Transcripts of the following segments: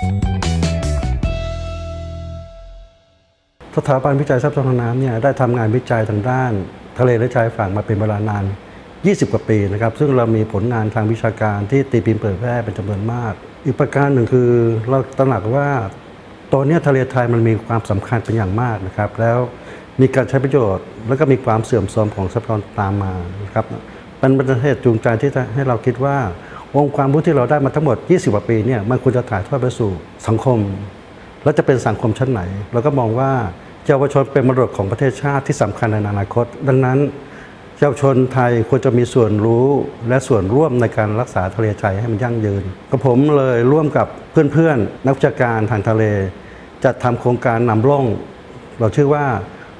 สถาบันวิจัยทรัพยากรน้ำเนี่ยได้ทำงานวิจัยทางด้าน ทะเลและชายฝั่งมาเป็นเวลานาน 20 กว่าปีนะครับ ซึ่งเรามีผลงานทางวิชาการที่ตีพิมพ์เผยแพร่เป็นจำนวนมาก อีกประการหนึ่งคือเราตระหนักว่าตอนนี้ทะเลไทยมันมีความสำคัญเป็นอย่างมากนะครับ แล้วมีการใช้ประโยชน์ แล้วก็มีความเสื่อมโทรมของทรัพยากรตามมานะครับมันป็นเหตุจูงใจที่จะให้เราคิดว่า องค์ความรู้ที่เราได้มาทั้งหมด 20กว่าปีเนี่ยมันควรจะถ่ายทอดไปสู่สังคม แล้วจะเป็นสังคมชั้นไหน เราก็มองว่าเยาวชนเป็นมรดกของประเทศชาติที่สำคัญในอนาคต ดังนั้นเยาวชนไทยควรจะมีส่วนรู้และส่วนร่วมในการรักษาทะเลใจให้มันยั่งยืนก็ผมเลยร่วมกับเพื่อนๆนักวิชาการทางทะเล จัดทำโครงการนำร่อง เราชื่อว่า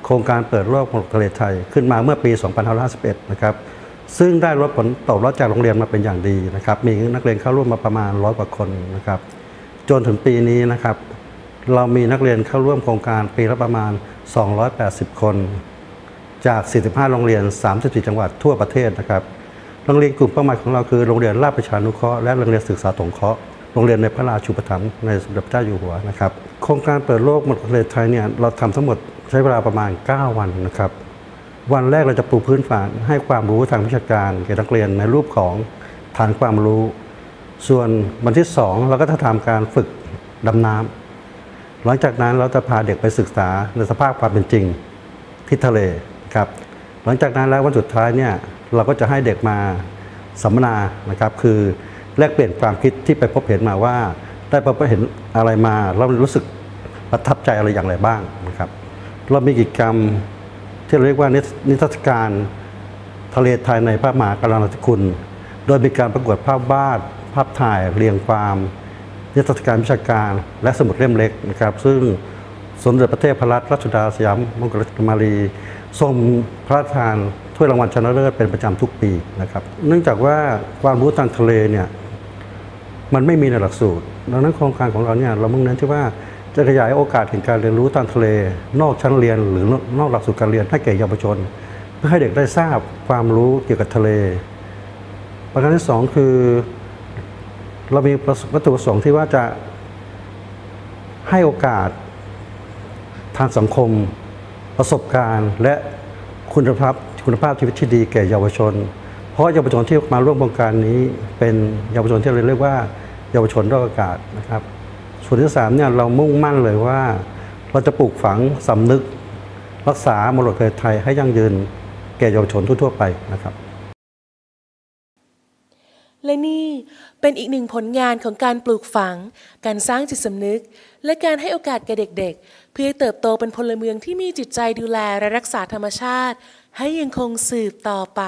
โครงการเปิดโลกมรดกทะเลไทยขึ้นมาเมื่อปี 2551 นะครับ ซึ่งได้รับผลตอบรับจากโรงเรียนมาเป็นอย่างดีนะครับ มีนักเรียนเข้าร่วมมาประมาณร้อยกว่าคนนะครับ จนถึงปีนี้นะครับ เรามีนักเรียนเข้าร่วมโครงการปีละประมาณ 280 คน จาก 45 โรงเรียน 34 จังหวัดทั่วประเทศนะครับ โรงเรียนกลุ่มเป้าหมายของเราคือโรงเรียนราชประชานุเคราะห์และโรงเรียนศึกษาสงเคราะห์โรงเรียนในพระราชูปถัมภ์ในสมเด็จพระเจ้าอยู่หัวนะครับ โครงการเปิดโลกมดเลไทยเนี่ยเราทำทั้งหมดใช้เวลาประมาณ 9 วันนะครับ วันแรกเราจะปูพื้นฐานให้ความรู้ทางวิชาการแก่นักเรียนในรูปของฐานความรู้ ส่วนวันที่ 2 เราก็จะทำการฝึกดำน้ำหลังจากนั้นเราจะพาเด็กไปศึกษาในสภาพความเป็นจริงที่ทะเลครับหลังจากนั้นแล้ววันสุดท้ายเนี่ยเราก็จะให้เด็กมาสัมมนานะครับ คือแลกเปลี่ยนความคิดที่ไปพบเห็นมาว่า ได้พบเห็นอะไรมาเรารู้สึกประทับใจอะไรอย่างไรบ้างนะครับ เรามีกิจกรรม ที่เราเรียกว่านิทรรศการทะเลไทยในพระมหากรณาธิคุณ โดยมีการประกวดภาพวาด ภาพถ่ายเรียงความนิทรรศการวิชาการและสมุดเล่มเล็กนะครับ ซึ่งสมเด็จพระเทพรัตนราชสุดาสยามมงคลกุมารีทรงพระราชทานถ้วยรางวัลชนะเลิศเป็นประจำทุกปีนะครับ เนื่องจากว่าความรู้ทางทะเลเนี่ยมันไม่มีในหลักสูตร ดังนั้นโครงการของเราเนี่ยเรามุ่งเน้นที่ว่า จะขยายโอกาสแห่งการเรียนรู้ทางทะเล นอกชั้นเรียนหรือนอกหลักสูตรการเรียนให้แก่เยาวชน เพื่อให้เด็กได้ทราบความรู้เกี่ยวกับทะเล ประการที่สองคือ เรามีวัตถุประสงค์ที่ว่าจะให้โอกาสทางสังคม ประสบการณ์ และคุณภาพคุณภาพชีวิตที่ดีแก่เยาวชน เพราะเยาวชนที่มาร่วมโครงการนี้เป็นเยาวชนที่เราเรียกว่าเยาวชนรอดอากาศนะครับ ส่วนที่สามเนี่ยเรามุ่งมั่นเลยว่า เราจะปลูกฝังสำนึก รักษามรดกไทยให้ยั่งยืนแก่เยาวชนทั่ว ๆ ไปนะครับ และนี่เป็นอีกหนึ่งผลงานของการปลูกฝัง การสร้างจิตสำนึก และการให้โอกาสแก่เด็ก ๆ เพื่อเติบโตเป็นพลเมืองที่มีจิตใจดูแลและรักษาธรรมชาติ ให้ยังคงสืบต่อไป